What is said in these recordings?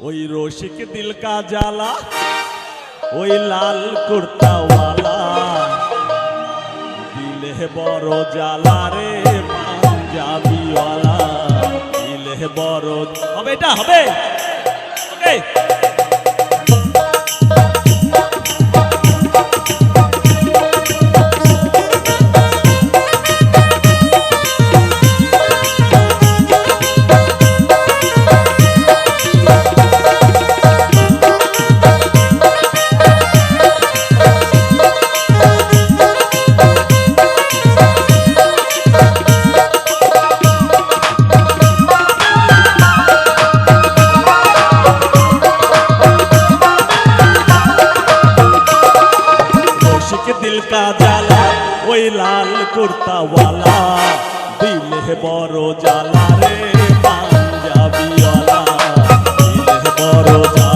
ওই রসিক দিল কা জালা ওই লাল কুর্তাওয়ালা দিলে বড় জালা রে পাঞ্জাবিওয়ালা দিলে বড় হবে এটা, হবে। ওকে। কুর্তাওয়ালা দিলে বড় জালা রে পাঞ্জাবিওয়ালা দিলে বড় জালা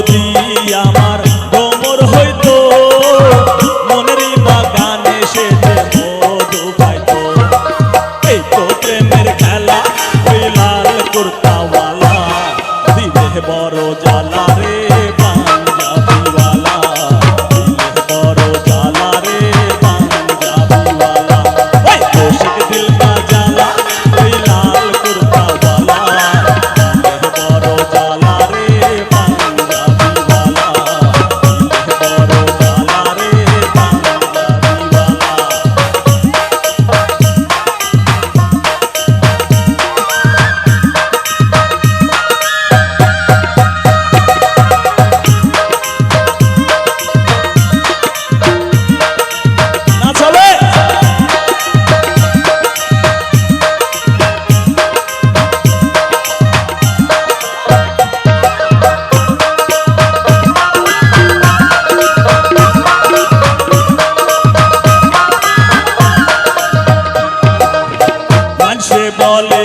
যদি ¡Dale!